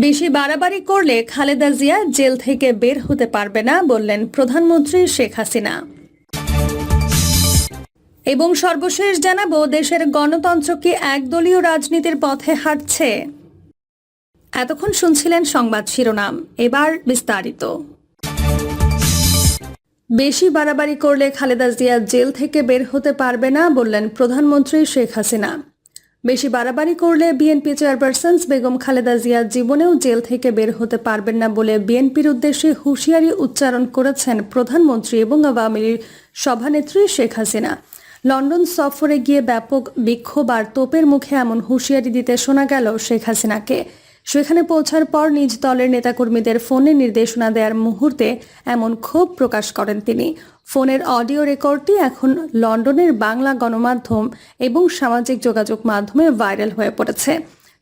বেশি বাড়াবাড়ি করলে খালেদা জিয়া জেল থেকে বের হতে পারবে না বললেন প্রধানমন্ত্রী শেখ হাসিনা। এবং সর্বশেষ জানাব, দেশের গণতন্ত্র কি একদলীয় রাজনীতির পথে হাঁটছে? এতক্ষণ শুনছিলেন সংবাদ শিরোনাম। এবার বিস্তারিত। বেশি বাড়াবাড়ি করলে খালেদা জিয়া জেল থেকে বের হতে পারবে না বললেন প্রধানমন্ত্রী শেখ হাসিনা। বেশি বাড়াবাড়ি করলে বিএনপি চেয়ারপারসন বেগম খালেদা জিয়া জীবনেও জেল থেকে বের হতে পারবেন না বলে বিএনপির উদ্দেশ্যে হুঁশিয়ারি উচ্চারণ করেছেন প্রধানমন্ত্রী এবং আওয়ামী লীগ সভানেত্রী শেখ হাসিনা। লন্ডন সফরে গিয়ে ব্যাপক বিক্ষোভ আর তোপের মুখে এমন হুঁশিয়ারি দিতে শোনা গেল শেখ হাসিনাকে। সেখানে পৌঁছার পর নিজ দলের নেতাকর্মীদের ফোনে নির্দেশনা দেওয়ার মুহূর্তে এমন ক্ষোভ প্রকাশ করেন তিনি। ফোনের অডিও রেকর্ডটি এখন লন্ডনের বাংলা গণমাধ্যম এবং সামাজিক যোগাযোগ মাধ্যমে ভাইরাল হয়ে পড়েছে।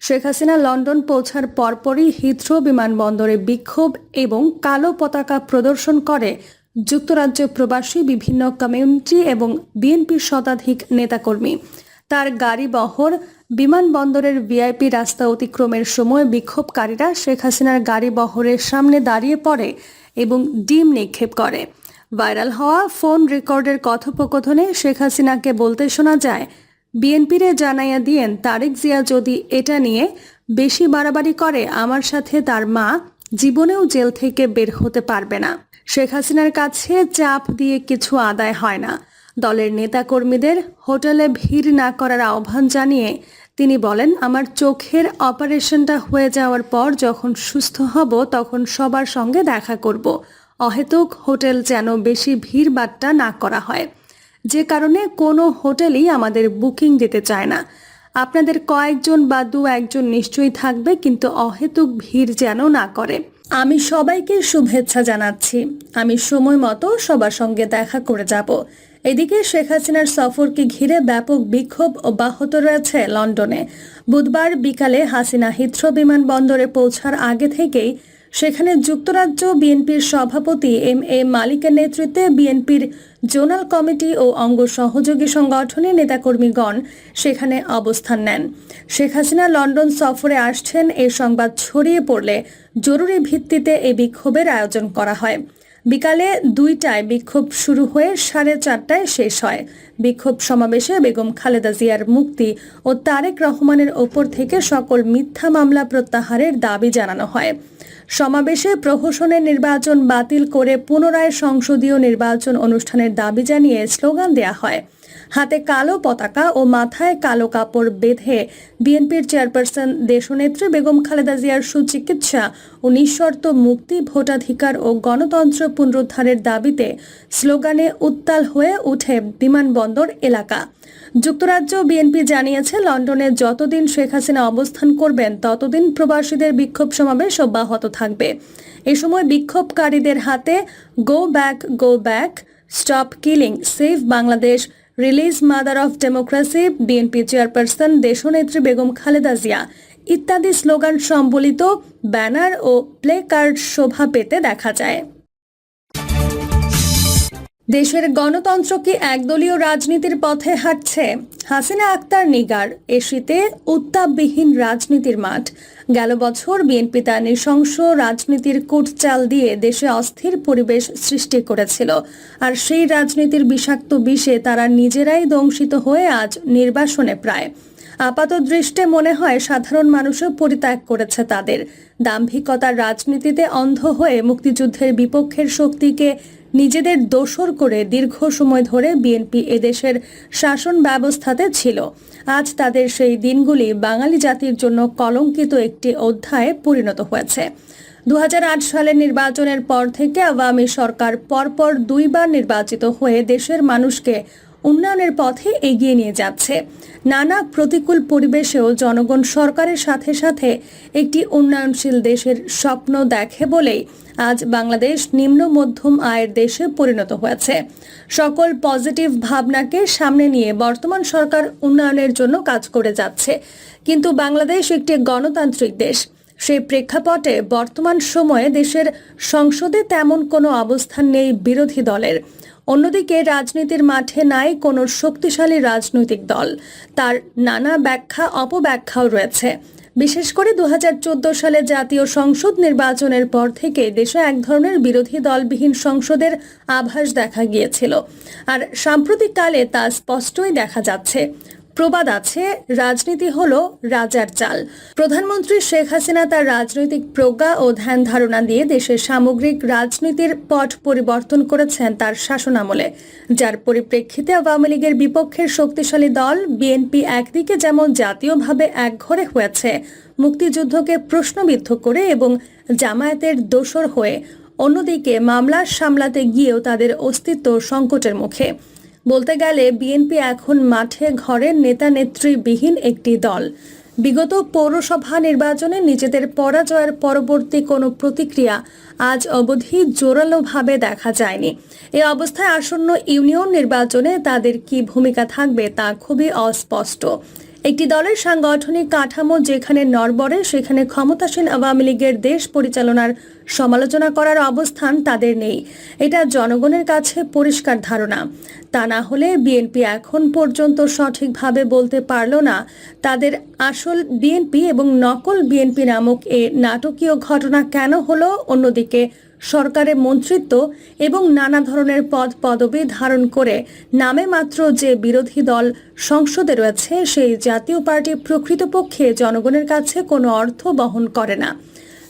শেখ হাসিনা লন্ডন পৌঁছার পরপরই হিথ্রো বিমানবন্দরে বিক্ষোভ এবং কালো পতাকা প্রদর্শন করে যুক্তরাজ্য প্রবাসী বিভিন্ন কমিউনিটি এবং বিএনপির শতাধিক নেতাকর্মী। তার গাড়ি বহর বিমানবন্দরের ভিআইপি রাস্তা অতিক্রমের সময় বিক্ষোভকারীরা শেখ হাসিনার গাড়ি বহরের সামনে দাঁড়িয়ে পড়ে এবং ডিম নিক্ষেপ করে। ভাইরাল হওয়া ফোন রেকর্ডের কথোপকথনে শেখ হাসিনাকে বলতে শোনা যায়, বিএনপিরে জানাইয়া দিয়েন, তারেক জিয়া যদি এটা নিয়ে বেশি বাড়াবাড়ি করে আমার সাথে তার মা, জীবনেও জেল থেকে বের হতে পারবে না। শেখ হাসিনার কাছে চাপ দিয়ে কিছু আদায় হয় না। দলের নেতাকর্মীদের হোটেলে ভিড় না করার আহ্বান জানিয়ে তিনি বলেন, আমার চোখের অপারেশনটা হয়ে যাওয়ার পর যখন সুস্থ হব, তখন সবার সঙ্গে দেখা করব। অহেতুক হোটেল যেন বেশি ভিড় বাট্টা না করা হয়। যে কারণে কোনো হোটেলই আমাদের বুকিং দিতে চায় না। আপনাদের কয়েকজন বা দু একজন নিশ্চয়ই থাকবে, কিন্তু অহেতুক ভিড় যেন না করে। আমি সবাইকে শুভেচ্ছা জানাচ্ছি। আমি সময় মতো সবার সঙ্গে দেখা করে যাব। এদিকে শেখ হাসিনার সফরকে ঘিরে ব্যাপক বিক্ষোভ অব্যাহত রয়েছে লন্ডনে। বুধবার বিকালে হাসিনা হিথ্রো বিমানবন্দরে পৌঁছার আগে থেকেই সেখানে যুক্তরাজ্য বিএনপির সভাপতি এম এ মালিকের নেতৃত্বে বিএনপির জোনাল কমিটি ও অঙ্গ সহযোগী সংগঠনের নেতাকর্মীগণ সেখানে অবস্থান নেন। শেখ হাসিনা লন্ডন সফরে আসছেন এ সংবাদ ছড়িয়ে পড়লে জরুরি ভিত্তিতে এই বিক্ষোভের আয়োজন করা হয়। বিকালে দুইটায় বিক্ষোভ শুরু হয়ে সাড়ে চারটায় শেষ হয়। বিক্ষোভ সমাবেশে বেগম খালেদা জিয়ার মুক্তি ও তারেক রহমানের ওপর থেকে সকল মিথ্যা মামলা প্রত্যাহারের দাবি জানানো হয়। সমাবেশে প্রহসনের নির্বাচন বাতিল করে পুনরায় সংসদীয় নির্বাচন অনুষ্ঠানের দাবি জানিয়ে স্লোগান দেয়া হয়। হাতে কালো পতাকা ও মাথায় কালো কাপড় বেঁধে বিএনপির চেয়ারপারসন দেশনেত্রী বেগম খালেদা জিয়ার সুচিকিৎসা ও নিঃশর্ত মুক্তি, ভোটাধিকার ও গণতন্ত্র পুনরুদ্ধারের দাবিতে স্লোগানে উত্তাল হয়ে ওঠে বিমানবন্দর এলাকা। যুক্তরাজ্য বিএনপি জানিয়েছে, লন্ডনে যতদিন শেখ হাসিনা অবস্থান করবেন, ততদিন প্রবাসীদের বিক্ষোভ সমাবেশ অব্যাহত থাকবে। এ সময় বিক্ষোভকারীদের হাতে go back go back stop killing save Bangladesh release mother of democracy BNP chairperson দেশনেত্রী বেগম খালেদা জিয়া ইত্যাদি স্লোগান সম্বলিত ব্যানার ও প্লে কার্ড শোভা পেতে দেখা যায়। দেশের গণতন্ত্র কি একদলীয় রাজনীতির পথে হাঁটছে? হাসিনা আক্তার নিগার এ শীতে উত্তাপবিহীন রাজনীতির মাঠ। গেল বছর বিএনপি তার নৃশংস রাজনীতির কুটচাল দিয়ে দেশে অস্থির পরিবেশ সৃষ্টি করেছিল। আর সেই রাজনীতির বিষাক্ত বিষে তারা নিজেরাই দংশিত হয়ে আজ নির্বাসনে প্রায়। আপাত দৃষ্টে মনে হয় সাধারণ মানুষও পরিত্যাগ করেছে তাদের। দাম্ভিকতার রাজনীতিতে অন্ধ হয়ে মুক্তিযুদ্ধের বিপক্ষের শক্তিকে নিজেদের দোসর করে দীর্ঘ সময় ধরে বিএনপি এদেশের শাসন ব্যবস্থাতে ছিল। আজ তাদের সেই দিনগুলি বাঙালি জাতির জন্য কলঙ্কিত একটি অধ্যায়ে পরিণত হয়েছে। দু হাজার আট সালের নির্বাচনের পর থেকে আওয়ামী সরকার পরপর দুইবার নির্বাচিত হয়ে দেশের মানুষকে উন্নয়নের পথে এগিয়ে নিয়ে যাচ্ছে। নানা প্রতিকূল পরিবেশেও জনগণ সরকারের সাথে সাথে একটি উন্নয়নশীল দেশের স্বপ্ন দেখে বলেই আজ বাংলাদেশ নিম্ন মধ্যম আয়ের দেশে পরিণত হয়েছে। সকল পজিটিভ ভাবনাকে সামনে নিয়ে বর্তমান সরকার উন্নয়নের জন্য কাজ করে যাচ্ছে। কিন্তু বাংলাদেশ একটি গণতান্ত্রিক দেশ। সেই প্রেক্ষাপটে বর্তমান সময়ে দেশের সংসদে তেমন কোনো অবস্থান নেই বিরোধী দলের। অন্যদিকে রাজনীতির মাঠে নাই কোনো শক্তিশালী রাজনৈতিক দল। তার নানা ব্যাখ্যা, অপব্যাখ্যাও রয়েছে। বিশেষ করে দু হাজার চোদ্দ সালে জাতীয় সংসদ নির্বাচনের পর থেকে দেশে এক ধরনের বিরোধী দলবিহীন সংসদের আভাস দেখা গিয়েছিল। আর সাম্প্রতিককালে তা স্পষ্টই দেখা যাচ্ছে। প্রবাদ আছে, রাজনীতি হলো রাজার চাল। প্রধানমন্ত্রী শেখ হাসিনা তার রাজনৈতিক প্রজ্ঞা ও ধ্যান ধারণা দিয়ে দেশের সামগ্রিক রাজনীতির পট পরিবর্তন করেছেন তার শাসনামলে। যার পরিপ্রেক্ষিতে আওয়ামী লীগের বিপক্ষের শক্তিশালী দল বিএনপি একদিকে যেমন জাতীয়ভাবে একঘরে হয়েছে, মুক্তিযুদ্ধকে প্রশ্নবিদ্ধ করে এবং জামায়াতের দোসর হয়ে, অন্যদিকে মামলা সামলাতে গিয়েও তাদের অস্তিত্ব সংকটের মুখে। বলতে গেলে বিএনপি এখন মাঠে ঘরের নেতা নেত্রীবিহীন একটি দল। বিগত পৌরসভা নির্বাচনে নিজেদের পরাজয়ের পরবর্তী কোনো প্রতিক্রিয়া আজ অবধি জোরালোভাবে দেখা যায়নি। এ অবস্থায় আসন্ন ইউনিয়ন নির্বাচনে তাদের কি ভূমিকা থাকবে তা খুবই অস্পষ্ট। একটি দলের সাংগঠনিক কাঠামো যেখানে নরবরে সেখানে ক্ষমতাসীন আওয়ামী লীগের দেশ পরিচালনার সমালোচনা করার অবস্থান তাদের নেই। এটা জনগণের কাছে পরিষ্কার ধারণা। তা না হলে বিএনপি এখন পর্যন্ত সঠিকভাবে বলতে পারল না তাদের আসল বিএনপি এবং নকল বিএনপি নামক এ নাটকীয় ঘটনা কেন হলো অন্যদিকে সরকারের মন্ত্রিত্ব এবং নানা ধরনের পদ পদবি ধারণ করে নামে মাত্র যে বিরোধী দল সংসদে রয়েছে, সেই জাতীয় পার্টি প্রকৃতপক্ষে জনগণের কাছে কোনো অর্থ বহন করে না।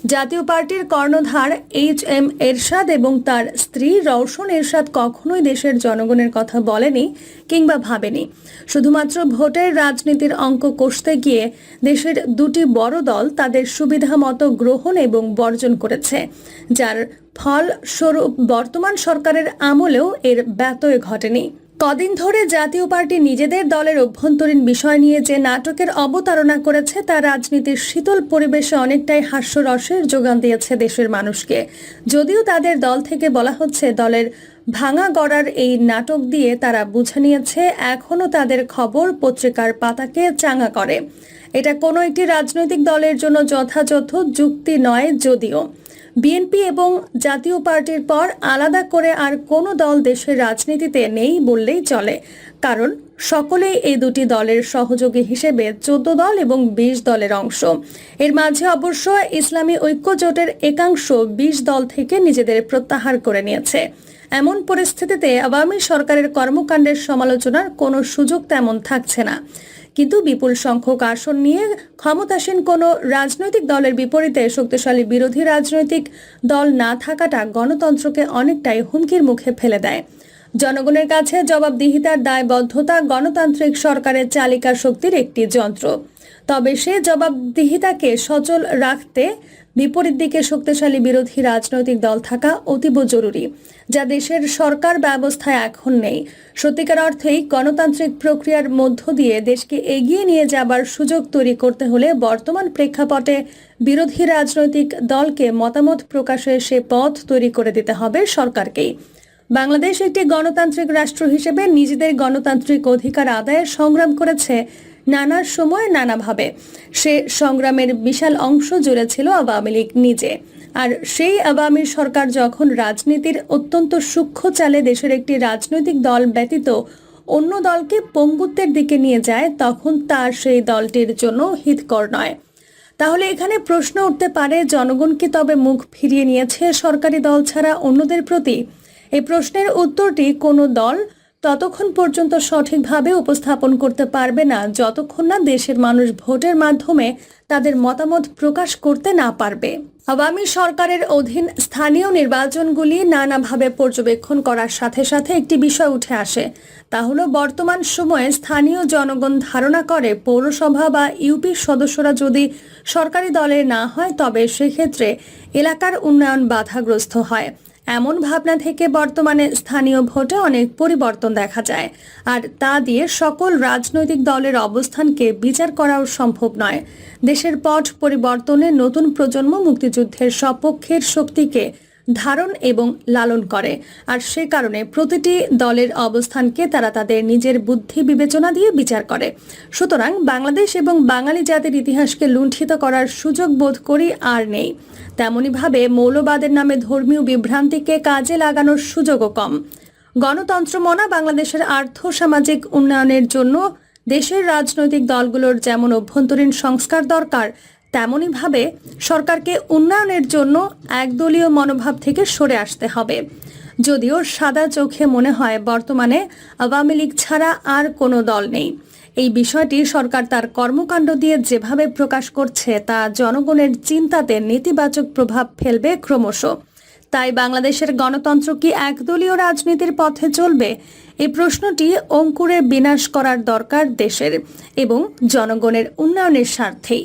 জাতীয় পার্টির কর্ণধার এইচ এম এরশাদ এবং তার স্ত্রী রওশন এরশাদ কখনোই দেশের জনগণের কথা বলেনি কিংবা ভাবেনি। শুধুমাত্র ভোটের রাজনীতির অঙ্ক কষতে গিয়ে দেশের দুটি বড় দল তাদের সুবিধা মতো গ্রহণ এবং বর্জন করেছে, যার ফল স্বরূপ বর্তমান সরকারের আমলেও এর ব্যতয় ঘটেনি। কদিন ধরে জাতীয় পার্টি নিজেদের দলের অভ্যন্তরীণ বিষয় নিয়ে যে নাটকের অবতারণা করেছে, তা রাজনীতির শীতল পরিবেশে অনেকটাই হাস্যরসের যোগান দিয়েছে দেশের মানুষকে। যদিও তাদের দল থেকে বলা হচ্ছে, দলের ভাঙা গড়ার এই নাটক দিয়ে তারা বুঝে নিয়েছে, এখনও তাদের খবর পত্রিকার পাতাকে চাঙা করে। এটা কোনো একটি রাজনৈতিক দলের জন্য যথাযথ যুক্তি নয় যদিও। বিএনপি এবং জাতীয় পার্টির পর আলাদা করে আর কোনো দল দেশের রাজনীতিতে নেই বললেই চলে। কারণ সকলেই এই দুটি দলের সহযোগী হিসেবে চোদ্দ দল এবং বিশ দলের অংশ। এর মাঝে অবশ্য ইসলামী ঐক্য জোটের একাংশ বিশ দল থেকে নিজেদের প্রত্যাহার করে নিয়েছে। এমন পরিস্থিতিতে আওয়ামী সরকারের কর্মকাণ্ডের সমালোচনার কোনো সুযোগ তেমন থাকছে না। কিন্তু বিপুল সংখ্যক আসন নিয়ে ক্ষমতাসীন কোনো রাজনৈতিক দলের বিপরীতে শক্তিশালী বিরোধী রাজনৈতিক দল না থাকাটা গণতন্ত্রকে অনেকটাই হুমকির মুখে ফেলে দেয়। জনগণের কাছে জবাবদিহিতার দায়বদ্ধতা গণতান্ত্রিক সরকারের চালিকা শক্তির একটি যন্ত্র। তবে সে জবাবদিহিতাকে সচল রাখতে বিপরীত দিকে শক্তিশালী বিরোধী রাজনৈতিক দল থাকা অতীব জরুরি, যা দেশের সরকার ব্যবস্থায় এখন নেই। সত্যিকার অর্থেই গণতান্ত্রিক প্রক্রিয়ার মধ্য দিয়ে দেশকে এগিয়ে নিয়ে যাবার সুযোগ তৈরি করতে হলে বর্তমান প্রেক্ষাপটে বিরোধী রাজনৈতিক দলকে মতামত প্রকাশে সে পথ তৈরি করে দিতে হবে সরকারকেই। বাংলাদেশ একটি গণতান্ত্রিক রাষ্ট্র হিসেবে নিজেদের গণতান্ত্রিক অধিকার আদায়ের সংগ্রাম করেছে নানা সময় নানাভাবে। সে সংগ্রামের বিশাল অংশ জুড়ে ছিল আওয়ামী লীগ নিজে। আর সেই আওয়ামী সরকার যখন রাজনীতির অত্যন্ত সূক্ষ্ম চালে দেশের একটি রাজনৈতিক দল ব্যতীত অন্য দলকে পঙ্গুত্বের দিকে নিয়ে যায়, তখন তার সেই দলটির জন্য হিতকর নয়। তাহলে এখানে প্রশ্ন উঠতে পারে, জনগণ কি তবে মুখ ফিরিয়ে নিয়েছে সরকারি দল ছাড়া অন্যদের প্রতি? এই প্রশ্নের উত্তরটি কোনো দল ততক্ষণ পর্যন্ত সঠিকভাবে উপস্থাপন করতে পারবে না, যতক্ষণ না দেশের মানুষ ভোটের মাধ্যমে তাদের মতামত প্রকাশ করতে না পারবে। আওয়ামী সরকারের অধীন স্থানীয় নির্বাচনগুলি নানাভাবে পর্যবেক্ষণ করার সাথে সাথে একটি বিষয় উঠে আসে। তা হলো, বর্তমান সময়ে স্থানীয় জনগণ ধারণা করে পৌরসভা বা ইউপি সদস্যরা যদি সরকারি দলের না হয়, তবে সেক্ষেত্রে এলাকার উন্নয়ন বাধাগ্রস্ত হয়। এমন ভাবনা থেকে বর্তমানে স্থানীয় ভোটে অনেক পরিবর্তন দেখা যায়। আর তা দিয়ে সকল রাজনৈতিক দলের অবস্থানকে বিচার করাও সম্ভব নয়। দেশের পট পরিবর্তনে নতুন প্রজন্ম মুক্তিযুদ্ধের সপক্ষের শক্তিকে ধারণ এবং লালন করে। আর সে কারণে প্রতিটি দলের অবস্থানকে তারা তাদের নিজের বুদ্ধি বিবেচনা দিয়ে বিচার করে। সুতরাং বাংলাদেশ এবং বাঙালি জাতির ইতিহাসকে লুণ্ঠিত করার সুযোগ বোধ করি আর নেই। তেমনিভাবে মৌলবাদের নামে ধর্মীয় বিভ্রান্তিকে কাজে লাগানোর সুযোগও কম। গণতন্ত্র মনা বাংলাদেশের আর্থ সামাজিক উন্নয়নের জন্য দেশের রাজনৈতিক দলগুলোর যেমন অভ্যন্তরীণ সংস্কার দরকার তেমনইভাবে সরকারকে উন্নয়নের জন্য একদলীয় মনোভাব থেকে সরে আসতে হবে। যদিও সাদা চোখে মনে হয় বর্তমানে আওয়ামী লীগ ছাড়া আর কোনো দল নেই। এই বিষয়টি সরকার তার কর্মকাণ্ড দিয়ে যেভাবে প্রকাশ করছে তা জনগণের চিন্তাতে নেতিবাচক প্রভাব ফেলবে ক্রমশ। তাই বাংলাদেশের গণতন্ত্র কি একদলীয় রাজনীতির পথে চলবে? এই প্রশ্নটি অঙ্কুরে বিনাশ করার দরকার দেশের এবং জনগণের উন্নয়নের স্বার্থেই।